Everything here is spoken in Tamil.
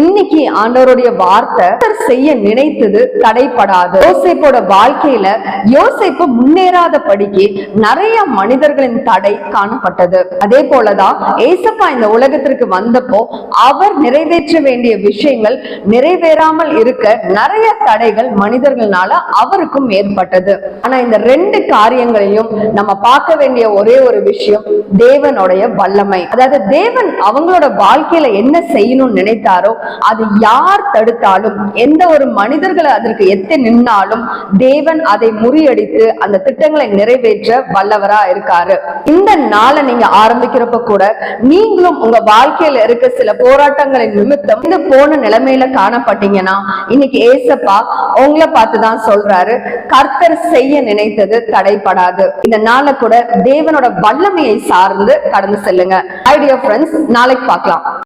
இன்னைக்கு ஆண்டவருடைய வார்த்தை செய்ய நினைத்தது தடைப்படாது. யோசேப்போட வாழ்க்கையில யோசேப்பு முன்னேறாத படிக்கு நிறைய மனிதர்களின் தடை காணப்பட்டது. அதே போலதான் ஏசப்பா இந்த உலகத்திற்கு வந்தப்போ அவர் நிறைவேற்ற வேண்டிய விஷயங்கள் நிறைவேறாமல் இருக்க நிறைய தடைகள் மனிதர்களால அவருக்கும் ஏற்பட்டது. ஆனா இந்த ரெண்டு காரியங்களையும் நம்ம பார்க்க வேண்டிய ஒரே ஒரு விஷயம் தேவனுடைய வல்லமை. அதாவது தேவன் அவங்களோட வாழ்க்கை வாழ்க்கையில என்ன செய்யணும்னு நினைத்தாரோ அது யார் தடுத்தாலும் எந்த ஒரு மனிதர்களை அதற்கு எத்தி நின்னாலும் தேவன் அதை முறியடித்து அந்த திட்டங்களை நிறைவேற்ற வல்லவரா இருக்காரு. இந்த நாளை நீங்க ஆரம்பிக்கிறப்ப கூட நீங்களும் உங்க வாழ்க்கையில இருக்க சில போராட்டங்களின் நிமித்தம் இந்த போன நிலைமையில காணப்பட்டீங்கன்னா இன்னைக்கு ஏசப்பா உங்களை பார்த்துதான் சொல்றாரு கர்த்தர் செய்ய நினைத்தது தடைப்படாது. இந்த நாளை கூட தேவனோட வல்லமையை சார்ந்து கடந்து செல்லுங்க. ஐடியா ஃப்ரெண்ட்ஸ் நாளைக்கு பார்க்கலாம்.